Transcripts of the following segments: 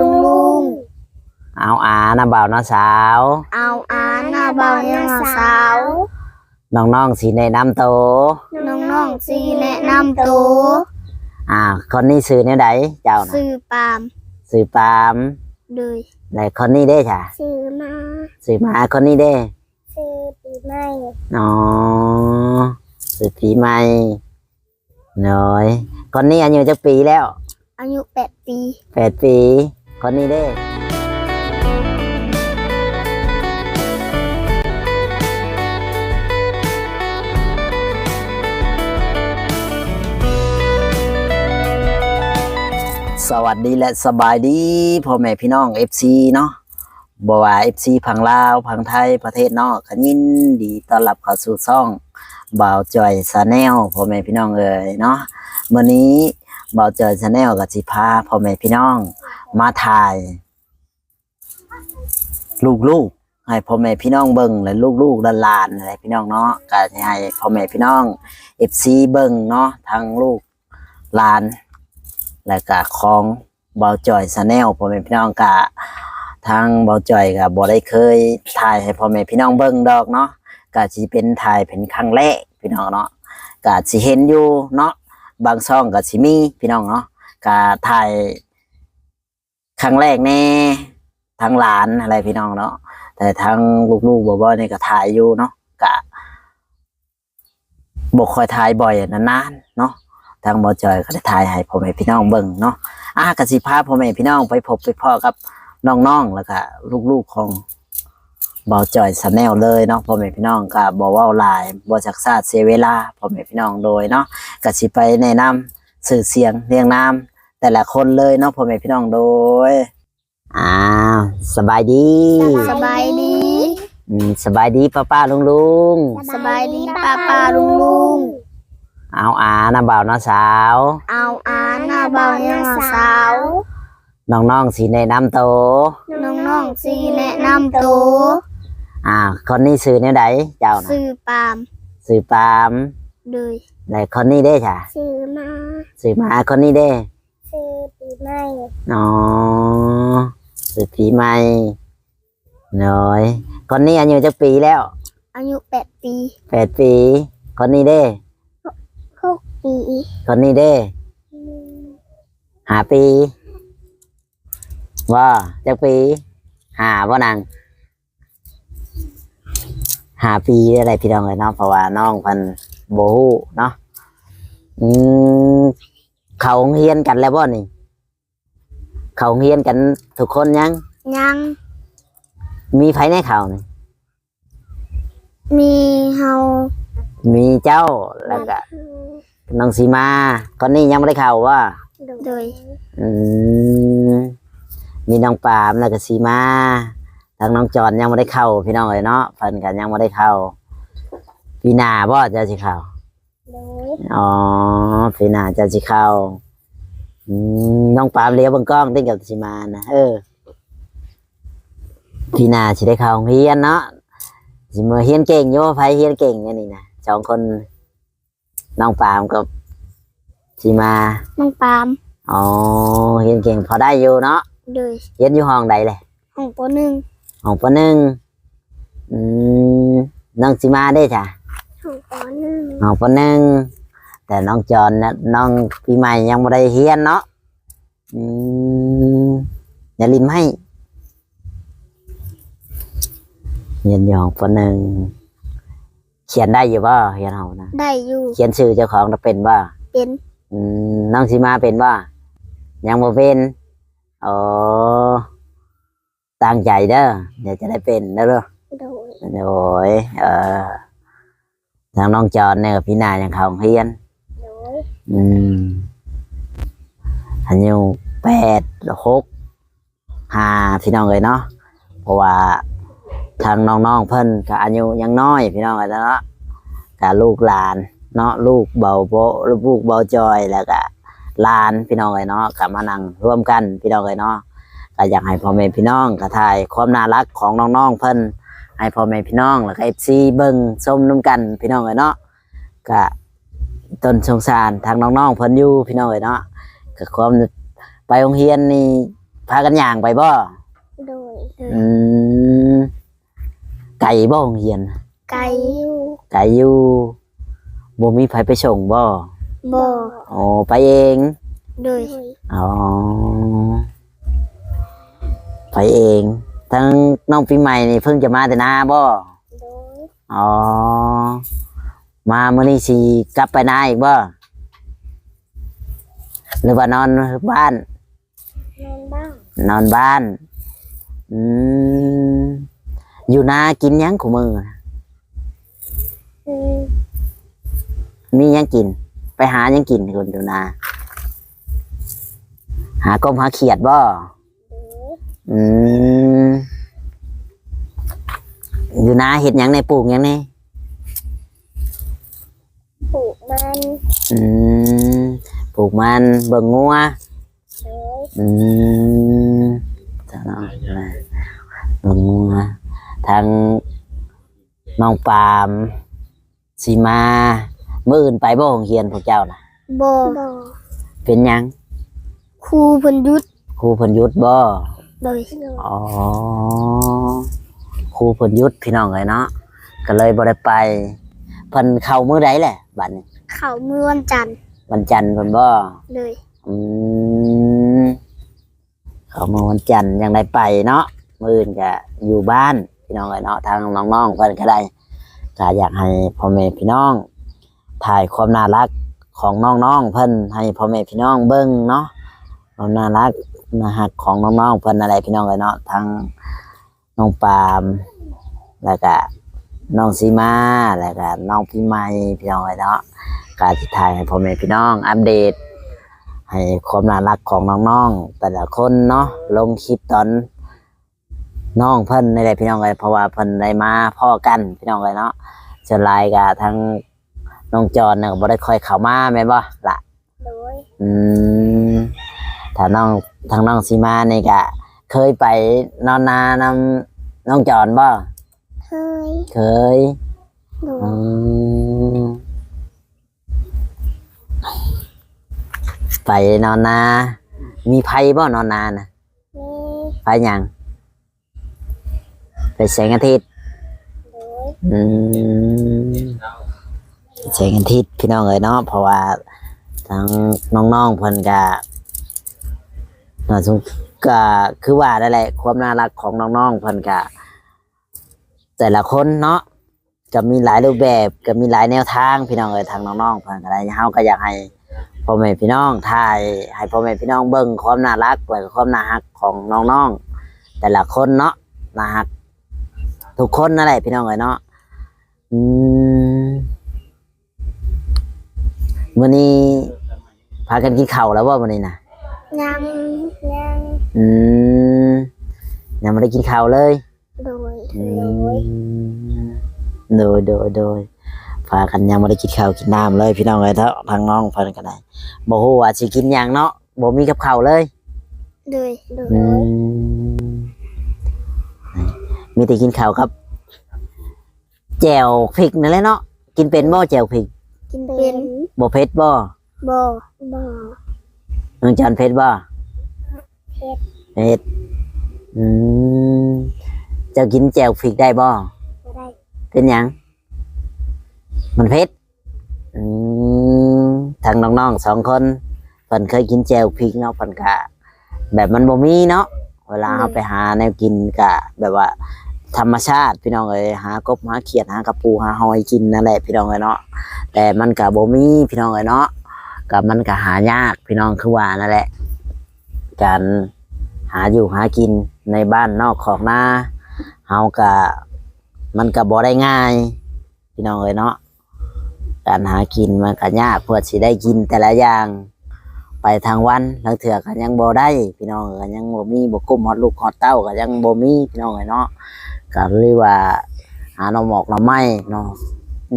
ลุงลุง เอาอาน้าบ่าวน้าสาว เอาอาหน้าเบายังสาวน้องๆสีในน้ำโตวน้องน้องๆสีแนะนำตัวอ่า คนนี้ซื้อเนี่ยใดเจ้านะซื้อปาล์มซื้อปาล์มเลยและคนนี้ได้จ้ะซื้อมาซื้อหมาคนนี้ได้ซื้อปีใหม่อ๋อซื้อปีใหม่น้อยคนนี้อายุจะปีแล้วอายุแปดปีแปดปี คนนี้ได้สวัสดีและสบายดีพ่อแม่พี่น้อง FC เนาะบว่า FC พังลาวพังไทยประเทศนอกขยินดีต้อนรับเข้าสู่ช่องบ่าวจอยซาแนลพ่อแม่พี่น้องเอ่ยเนาะวันนี้ บ่าวจอยซาแนลกับสิพาพ่อแม่พี่น้อง มาถ่าย ลูกๆให้พ่อแม่พี่น้องเบิ่งและลูกๆหลานๆอะไรพี่น้องเนาะก็ให้พ่อแม่พี่น้อง FC เบิ่งเนาะทั้งลูกหลาน และก็ของบาจอยซาแนลพ่อแม่พี่น้องกะทางบาจอยก็บ่ได้เคยถ่ายให้พ่อแม่พี่น้องเบิ่งดอกเนาะก็สิเป็นถ่ายเป็นครั้งแรกพี่น้องเนาะก็สิเห็นอยู่เนาะ บางช่องก็สิมีพี่น้องเนาะก็ถ่ายครั้งแรกแน่ทางหลานอะไรพี่น้องเนาะแต่ทางลูกๆบ่ๆนี่ก็ถ่ายอยู่เนาะก็บ่ค่อยถ่ายบ่อยนานๆเนาะทางบอจอยก็ได้ถ่ายให้พ่อแม่พี่น้องเบิ่งเนาะอากสิพาพ่อแม่พี่น้องไปพบไปพ่อกับน้องๆแล้วก็ลูกๆของ บอจอยสแนลเลยเนาะพ่อแม่พี่น้องก็บอว่าหลายบอจักซาดเสียเวลาพ่อแม่พี่น้องโดยเนาะก็สิไปแนะนำสื่อเสียงเรียงนามแต่ละคนเลยเนาะพ่อแม่พี่น้องโดยอ้าวสบายดีสบายดีอืมสบายดีป้าป้าลุงลุงสบายดีป้าป้าลุงลุงๆเอาอาน้าบ่าวน้าสาว เอาอาหน้าเบายังสาวน้องๆสีในน้ำโตวน้องน้องๆสีแนะนำตัว อ่าคนนี้ซื้อเนี่ยใดเจ้านะซื้อปาล์มซื้อปาล์มเลยและคนนี้ได้จ้ะซื้อมาซื้อหมาคนนี้ได้ซื้อปีใหม่อ๋อซื้อปีใหม่น้อยคนนี้อายุจะปีแล้ว อายุแปดปีแปดปี คนนี้ได้หกปีคนนี้ได้หาปีว่าจะปีหาว่านาง หาปีได้อะไรพี่น้องเลยเนาะเพราะว่าน้องเพันโบฮูเนาะอืมเขาโรงเฮียนกันแล้วบ่นี่ เขาโรงเฮียนกันทุกคนยังยังมีไผในเขานี่มีเฮามีเจ้าแล้วก็น้องสีมาคนนี้ยังไม่ได้เข้าว่าโดยอืมมีน้องปามแล้วก็สีมา ทางน้องจอนยังไม่ได้เข้า พี่น้องเลยเนาะเพิ่นกันยังไม่ได้เข้าพี่นาบ่จะสิเข้าโดยอ๋อพี่นาจะสิเข้าอืมน้องปามเลี้ยวเบังกล้องติ้งกับสีมานะเออพี่นาสิได้เข้าโรงเฮียนเนาะสิมือเฮียนเก่งโย่ไผเฮียนเก่งอันนี่นะสองคนน้องปามกับสีมา น้องปาล์มอ๋อเฮียนเก่งพอได้อยู่เนาะโดยเฮียนอยู่ห้องใดเลยห้องปหนึ่ง ห้องปหนึ่งอืมน้องสิมาได้จ้ะห้องปหนึ่งห้องปหนึ่งแต่น้องจอนนะน้องปีใหม่ยังไม่ได้เฮียนเนาะอืมอย่าลิมให้เฮียนอยู่ห้องปหนึ่งเขียนได้อยู่บ่เฮียนเฮานะได้อยู่เขียนชื่อเจ้าของเราเป็นบ่เป็นอืมน้องสิมาเป็นบ่ยังบ่เป็นอ๋อ ตั้งใจเด้อเดี๋ยวจะได้เป็นเด้อโดยโอ้ยเออทางน้องจอนเนี่ยกับพี่นายังเขาโรงเฮียน โดยอืมอายุแปดหกห้าพี่น้องเลยเนาะเพราะว่าทางน้องๆเพิ่นก็อายุยังน้อยพี่น้องเลยเนาะกับลูกหลาน เนาะลูกเบาโบลูกเบาจอยแล้วก็หลานพี่น้องเลยเนาะกับมานั่งร่วมกันพี่น้องเลยเนาะ ก็อยากให้พ่อแม่พี่น้องกระทายความน่ารักของน้องๆเพิ่นให้พ่อแม่พี่น้องแล้วก็เอฟซีเบิ่งส้มน้ำกันพี่น้องเอ้ยเนาะก็ต้นสงสารทางน้องๆเพิ่นอยู่พี่น้องเอ้ยเนาะก็ความไปโรงเรียนนี่พากันย่างไปบ่โดยโดยอืมไก่บ่โรงเรียน ไก่อยู่ไก่อยู่บ่มีไผไปส่งบ่บ่โอ้ไปเอง โดย อ๋อ ไปเอง ทั้งน้องปีใหม่นี่เพิ่งจะมาแต่นาบ่โดยอ๋อ มามื้อนี้สิกลับไปนาอีกบ่หรือว่านอนบ้าน นอนบ้างนอนบ้าน อืมอยู่นากินหยังของมืออืมมีหยังกิน ไปหาหยังกินคนอยู่นา หากบหาเขียดบ่โดย อืมอยู่นาเห็ดหยังในปลูกหยังในปลูกมันอืมปลูกมันเบิ่งงัวโดยอืมจะน้อยนะเบิ่งงัวทางน้องปาล์มสีมาเมื่ออื่นไปบ่ของเฮียนพวกเจ้าน่ะบ่บ่เป็นหยังครูเพิ่นหยุดครูเพิ่นหยุดบ่ โดยอ๋อครูเพิ่นหยุดพี่น้องเลยเนาะก็เลยบ่ได้ไปเพิ่นเข้ามื้อใดแหละบัดนี้เขาเมื่อวันจันทร์วันจันทร์เพิ่นบ่เลยอืมเข้ามาวันจันทร์ยังได้ไปเนาะมื้ออื่นก็อยู่บ้านพี่น้องเลยเนาะทางน้องๆเพิ่นก็ได้ก็อยากให้พ่อแม่พี่น้อง ถ่ายความน่ารักของน้องๆเพิ่นให้พ่อแม่พี่น้องเบิ่งเนาะความน่ารัก น่าฮักของน้องๆเพิ่นอะไรพี่น้องเลยเนาะทั้งน้องปาล์มแล้วก็น้องซีมาแล้วก็น้องพี่ใหม่พี่น้องเลยเนาะการที่ถ่ายให้พ่อแม่พี่น้อง อัปเดต ให้ความน่ารักของน้องๆแต่ละคนเนาะลงคลิปตอนน้องเพิ่นในแหละพี่น้องเลยเพราะว่าเพิ่นได้มาพ่อกันพี่น้องเลยเนาะจะไลน์กับทั้งน้องจอนเนี่ยก็บ่ได้ค่อยเข้ามาแม่นบ่ล่ะโดยอืม ถ้าน้องทางน้องสีมานี่ก็เคยไปนอนนานำน้องจอนบ่เคยเคยโดอืยมไปนอนนา มีไผบ่นอนนานะนี่ไผหยังไปแสงอาทิตย์ โดยอืมแสงอาทิตย์พี่น้องเอ๋ยเนาะเพราะว่าทางน้องๆเพิ่นก็ น่าสงก็คือว่านั่นแหละ ความน่ารักของน้องๆเพิ่นก็แต่ละคนเนาะก็มีหลายรูปแบบก็มีหลายแนวทางพี่น้องเอ๋ยทางน้องๆเพิ่นก็ได้เฮาก็อยากให้พ่อแม่พี่น้องถ่ายให้พ่อแม่พี่น้องเบิ่งความน่ารักและความน่ารักของน้องๆแต่ละคนเนาะน่ารักทุกคนนั่นแหละพี่น้องเอ๋ยเนาะอืมวันนี้พากันกินข้าวแล้วว่าวันนี้นะ ยังยังอืมยังไม่ได้กินข้าวเลยโดยอืโดยมโดยโดยโดยพากันยังไม่ได้กินข้าวกินน้ำเลย พี่น้องเลยเถอะทางน้องเพิ่นก็ได้บ่ฮู้ว่าสิกินหยังเนาะบ่มีกับข้าวเลย โดยโดยอืมมีแต่กินข้าวครับแจ่วพริกนั่นแหละเนาะกินเป็นบ่แจ่วพริกกินเป็นบ่เผ็ดบ่บ่บ่ น้องจันเผ็ดบ่เผ็ดเผ็ดอืมเจ้ากินแจ่วพริกได้บ่บ่ได้เป็นหยังมันเผ็ดอืมทางน้องๆสองคนเพิ่นเคยกินแจ่วพริกเนาะเพิ่นกะแบบมันบ่มีเนาะเวลาเราไปหาแนวกินกะ แบบว่า ธรรมชาติพี่น้องเอ้ยหากบหาเขียดหากระปูหาหอยกินนั่นแหละพี่น้องเอ้ยเนาะแต่มันกะบ่มีพี่น้องเอ้ยเนาะ กับมันกะหายากพี่น้องคือว่านั่นแหละ การหาอยู่หากินในบ้านนอกของน้าเฮากะมันกะบ่ได้ง่าย พี่น้องเอ้ยเนาะการหากินมันก็ยากเพื่อสิได้กินแต่ละอย่าง ไปทางวันลังเถื่อก็ยังบ่ได้ พี่น้องก็ยังบ่มีบ่กุ้มฮอดลูกฮอดเต้าก็ยังบ่มีพี่น้องเอ้ยเนาะก็เลยกว่าหาหน่อหมอกหน่อไม้เนาะ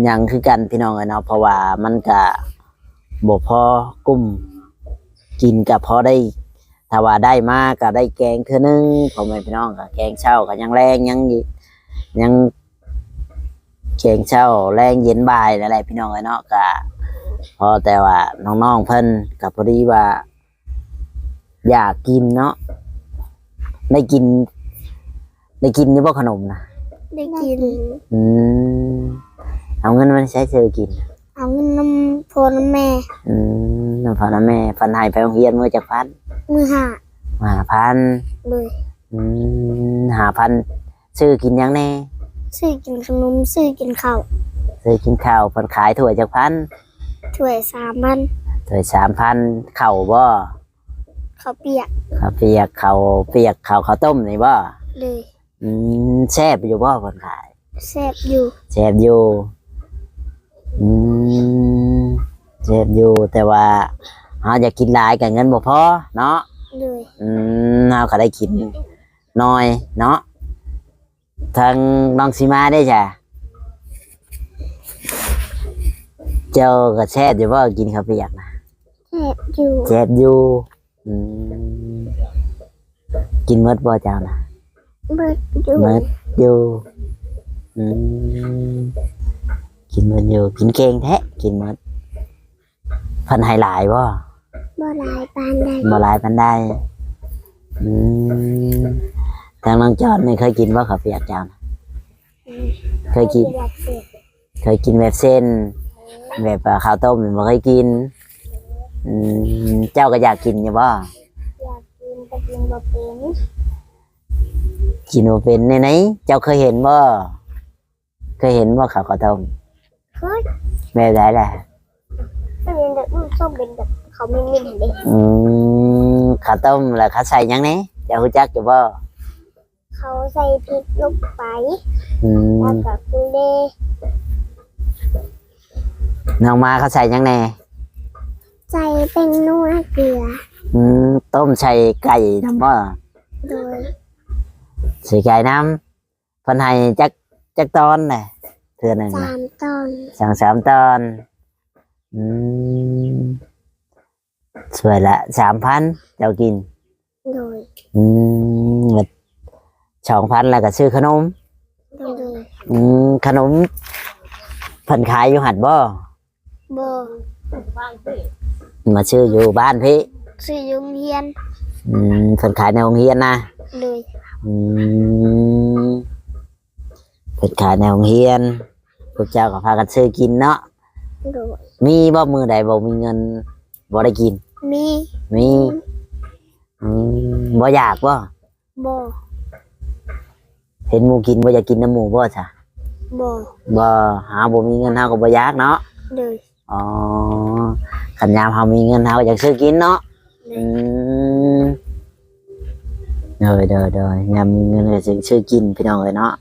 ยังคือกันพี่น้องเอ้ยเนาะเพราะว่ามันก็ บ่พอกุ้มกินก็พอได้ถ้าว่าได้มาก็ได้แกงเทื่อนึงพ่อแม่พี่น้องก็แกงเช้าก็ยังแรงยังอีกยังแกงเช้าแรงเย็นบ่ายนั่นแหละพี่น้องเอ้ยเนาะก็พอแต่ว่าน้องๆเพิ่นก็พอดีว่า อยากกินเนาะได้กิน ได้กินนี่บ่ขนมนะได้กิน อืมเอาเงินมาใช้เธอกิน เอาเงินน้ำโพน้ำแม่ อืมน้ำพันน้ำแม่พันใหายไปโรงเรียนเมื่อจากพันมือหาหาพันเลยอืมหาพันซื้อกินหยังแน่ซื้อกินขนมซื้อกินข้าวซื้อกินข้าวเพันขายถ้วยจากพันถ้วยสามพันถ้วยสามพันเข่าวบ่ข้าวเปียกข้าวเปียกข้าวเปียกข้าวข้าวต้มนี่บ่เลยอืมแซ่บอยู่บ่เพันขาย แซ่บอยู่ แซ่บอยู่ อืมแซ่บอยู่แต่ว่าเราอยากกินหลายกับเงินบ่พอเนาะเลยอืมเราก็ได้กินน้อยเนาะทางน้องสีมาได้จ้ะเจ้าก็แซ่บอยู่ว่ากินข้าวเปียกนะแซ่บอยู่แซ่บอยู่อืมกินหมดบ่เจ้านะเบิดอยู่หมดอยู่อืม กินหมดอยู่กินเก่งแท้กินหมดเพันให้หลายบ่บ่หลายปานใดบ่หลายปันได้อืมทางน้องจอดนี่เคยกินบ่ข้าวเปียกเจ้านะเคยกินอยากเสร็จเคยกินแบบเส้น แบบอ่าข้าวต้มนี่บ่เคยกินอืมเจ้าก็อยากกินอยู่บ่อยากกินแต่กินบ่เป็นกินบ่เป็นในไหนๆเจ้าเคยเห็นบ่เคยเห็นบ่ข้าวข้าวต้ม เฮ้ยแบบไหนล่ะเป็นแบบลูกส้มเป็นแบบเขาไม่มินเห็นเด็กอืมข้าวต้มแล้วเขาใส่หยังไงเจ้ารู้จักอยู่บ่เขาใส่พริกลงไปอืแล้วมก็กุเล่น้องมาเขาใส่หยังแน่ใส่เป็นนัวเกลือ อืมต้มใส่ไก่นำบ่โดยใส่ไก่น้ำเพิ่นให้จักจักตอนน่ะ เทื่อหนึงสาน่ะมตอนสองสามตอนอืมสวยละสามพันเจ้ากิน โดยอืมสองพันแล้วก็ซื้อขนม โดยอืมขนมเพิ่นขายอยู่หัดบ่โบมาซื้ออยู่บ้านพี่ซื้อยุงเฮียนอืมเพิ่นขายในโรงเรียนนะเลยอืมเพิ่นขายในโรงเรียน พวกเจ้าก็พากันซื้อกินเนาะโดยมีบ่มือใดบ่มีเงินบ่ได้กิน มีมีอืมบ่อยากบ่โบเห็นหมูกินบ่อยากกินน้ำหมูบ่จ้ะโบบ่หาบ่มีเงินเฮาก็บ่อยากเนาะเลยอ๋อขันยามเฮามีเงินเฮาก็อยากซื้อกินเนาะอืมเด้อเด้อเด้อยามมีเงินก็สิซื้อกินพี่น้องเอ้ยเนาะ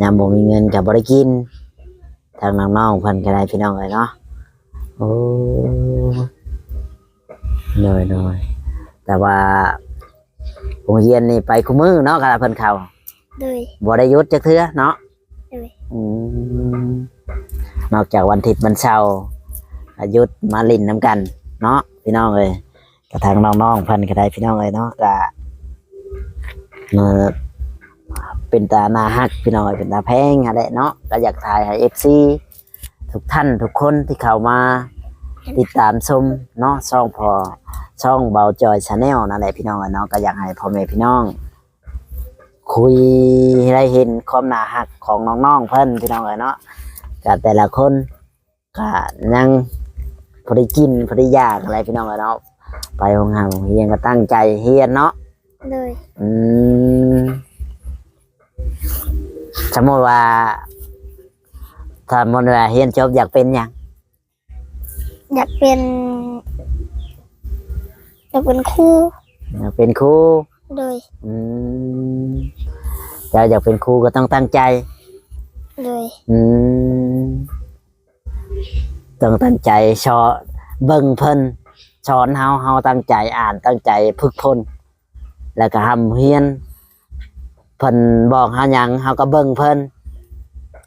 ยามบ่มีเงินก็บ่ได้กินทางน้องๆเพิ่นก็ได้พี่น้องเอ้ยเนาะโอ้เด้อเด้อแต่ว่าโรงเรียนนี่ไปคุมื้อเนาะก็เพิ่นเข้าเลยบ่ได้หยุดจักเทื่อเนาะเอออืมนอกจากวันอาทิตย์วันเสาร์ก็หยุดมาลินน้ำกัน เนาะพี่น้องเอ้ยกระทางน้องๆเพันก็ได้พี่น้องเอ้ยเนาะก็เอ่อ เป็นตาหนาฮักพี่น้องเอ้ยเป็นตาแพงอะไรเนาะก็อยากถ่ายให้เอฟซีทุกท่านทุกคนที่เข้ามา ติดตามชมเนาะช่องพอช่องเบาจอยชาแนลนั่นแหละพี่น้องเอ้ยเนาะก็อยากให้พ่อแม่พี่น้อง คุยให้ได้เห็นความน่าหักของน้องๆเพิ่นพี่น้องเอ้ยเนาะกับแต่ละคนก็ยังพอได้กินพอได้อยากอะไรพี่น้องเอ้ยเนาะไปโรงงานโรงเรียนก็ตั้งใจเฮียนเนาะเลยอืม สมมติว่าถ้าสมมติว่าเฮียนจบอยากเป็นหยังอยากเป็น อยากเป็นครูอยากเป็นครูเลยอืมเจ้าอยากเป็นครูก็ต้องตั้งใจเลยอืมต้องตั้งใจชอเบิ่งเพิ่นสอนเฮาเฮาตั้งใจอ่านตั้งใจฝึกพนแล้วก็ทำเฮียน เพิ่นบอกเฮาหยังเฮาก็เบิ่งเพิ่น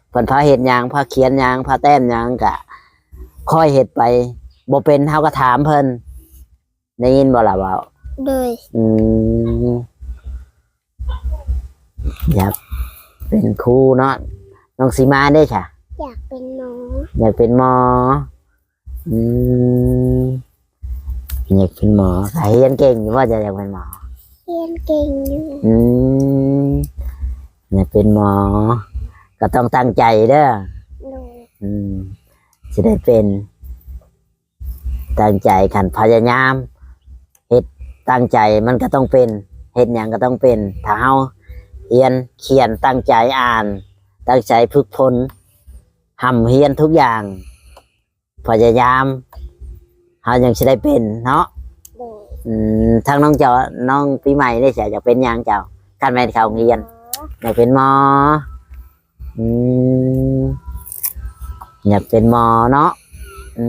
เพิ่นพาเฮ็ดหยังพาเขียนหยังพาแต้มหยังก็ค่อยเฮ็ดไปบ่เป็นเฮาก็ถามเพิ่นได้ยินบ่ล่ะว่าเลยอืมอยากเป็นครูเนาะน้องสีมาได้ค่ะ อยากเป็นหมออยากเป็นหมออืมอยากเป็นหมอใครเรียนเก่งอยู่ว่าจะอยากเป็นหมอเรียนเก่งอยู่อืมากเป็นหมอ ก็ต้องตั้งใจเด้อโดยอืมจะได้เป็น ตั้งใจขันพยายามเฮ็ดตั้งใจมันก็ต้องเป็นเฮ็ดอย่างก็ต้องเป็น ถ้าเฮาเรียนเขียนตั้งใจอ่าน ตั้งใจฝึกฝนทำเฮียนทุกอย่าง พยายามเฮายังจะได้เป็นเนาะโดยอืม ทางน้องเจ้าน้องปีใหม่ได้จะอยากเป็นยังเจ้าการแม่นเขางเรียนอยากเป็นหมออืมอยากเป็นหมอเนาะอื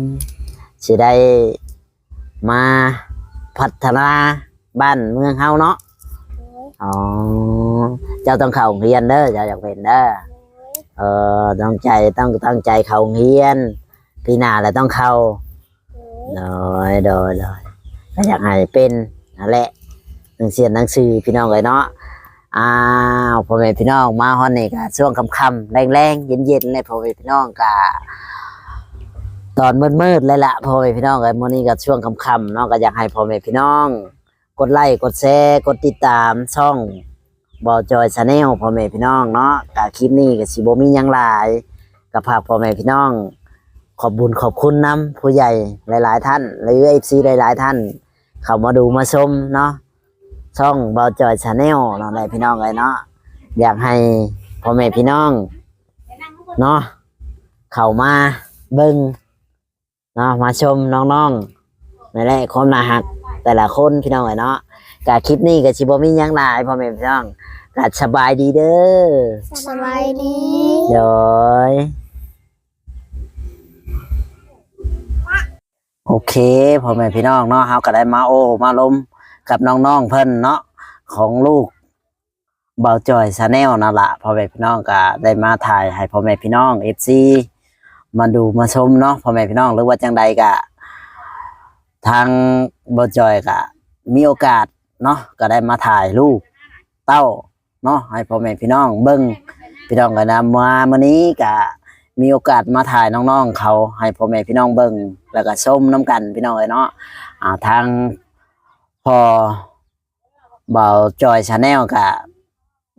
มสิได้มาพัฒนาบ้านเมืองเฮาเนาะอ๋อเจ้าต้องเข้างเรียนเด้อเจ้าอยากเป็นเด้อเออต้องใจต้องตั้งใจเข้างเรียนปีหน้าแล้วต้องเข้า โดยโดยโดยก็อยากให้เป็นนั่นแหละหนังเสียนหนังสือพี่น้องเลยเนาะอ้าวพ่อแม่พี่น้องมาฮอนนี่ก็ช่วงค่ำๆแรงๆเย็นๆเลยพ่อแม่พี่น้องก็ตอนมืดๆเลยละพ่อแม่พี่น้องเลยมื้อนี้ก็ช่วงค่ำๆเนาะก็อยากให้พ่อแม่พี่น้อง กดไลค์กดแชร์กดติดตามช่องบอจอยชาแนลพ่อแม่พี่น้องเนาะกะคลิปนี้ก็สิบ่มีหยังหลายก็ฝากพ่อแม่พี่น้อง ขอบบุญขอบคุณน้ำผู้ใหญ่หลาย ๆ ท่าน หรือเอฟซีหลาย ๆ ท่าน เข้ามาดูมาชมเนาะช่องเบาจอยชาแนลเนาะอะไรพี่น้องเลยเนาะอยากให้พ่อแม่พี่น้องเนาะเข้ามาเบิ้งเนาะมาชมน้องๆนั่นแหละความน่าหักแต่ละคนพี่น้องเลยเนาะกะคลิปนี้กับชิบมีหยังหลายพ่อแม่พี่น้องกะสบายดีเด้อสบายดีโดย โอเคพ่อแม่พี่น้องเนาะเฮาก็ได้มาโอมาลมกับน้องๆเพิ่นเนาะของลูกเบาจอยชาแนลนั่นละพ่อแม่พี่น้องก็ได้มาถ่ายให้พ่อแม่พี่น้องเอฟซีมาดูมาชมเนาะพ่อแม่พี่น้องหรือว่าจังใดก็ทางเบาจอยก็มีโอกาสเนาะก็ได้มาถ่ายลูกเต้าเนาะให้พ่อแม่พี่น้องเบิ่งพี่น้องก็นำมามื้อนี้ก็มีโอกาสมาถ่ายน้องๆเขา ให้พ่อแม่พี่น้องเบิ่ง แล้วก็ชมน้ำกันพี่น้องเอ้ยเนาะอ่าทางพอเบาจอยชาแนลก็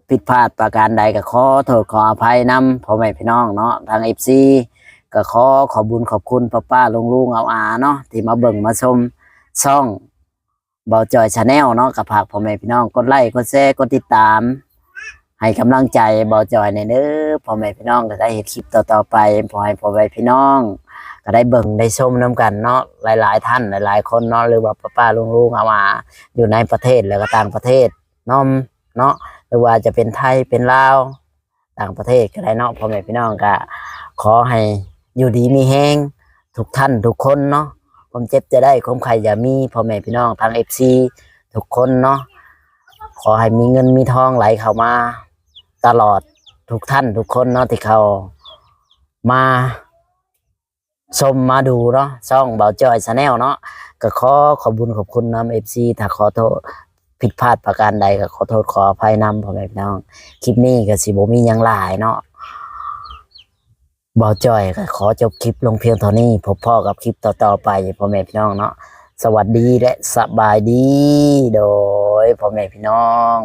ผิดพลาดประการใดก็ขอโทษขออภัยนำพ่อแม่พี่น้องเนาะทาง FC ก็ขอขอบุญขอบคุณป้าป้าลุงลุงเอาอาเนาะที่มาเบิ่งมาชมช่องเบาจอยชาแนลเนาะกับฝากพ่อแม่พี่น้องกดไลค์กดแชร์กดติดตาม ให้กำลังใจบอจอยในเด้อพ่อแม่พี่น้องก็ได้เห็นคลิปต่อๆไปพอให้พ่อแม่พี่น้อง ก็ได้เบิ่งได้ชมน้กันเนาะหลาย ๆ ท่านหลาย ๆ คนเนาะหรือว่าป้าๆลุงๆเอามาอยู่ในประเทศแล้วก็ต่างประเทศน้อมเนาะหรือว่าจะเป็นไทยเป็นลาวต่างประเทศก็ได้เนาะพ่อแม่พี่น้องก็ขอให้อยู่ดีมีแห้งทุกท่านทุกคนเนาะความเจ็บจะได้ความใครอย่ามีพ่อแม่พี่น้องทางเอฟซีทุกคนเนาะขอให้มีเงินมีทองไหลเข้ามา ตลอดทุกท่านทุกคนเนาะที่เขามา ชมมาดูเนาะช่องเบาจอยชาแนลเนาะก็ขอขอบคุญขอบคุณนำเอฟซีถ้าขอโทษผิดพลาดประการใดก็ขอโทษขออภัยนำพ่อแม่พี่น้องคลิปนี้ก็สิบ่มีหยังหลายเนาะเบาจอยก็ขอจบคลิปลงเพียงเท่านี้พบพ่อกับคลิปต่อๆไปพ่อแม่พี่น้องเนาะสวัสดีและสบายดีโดยพ่อแม่พี่น้อง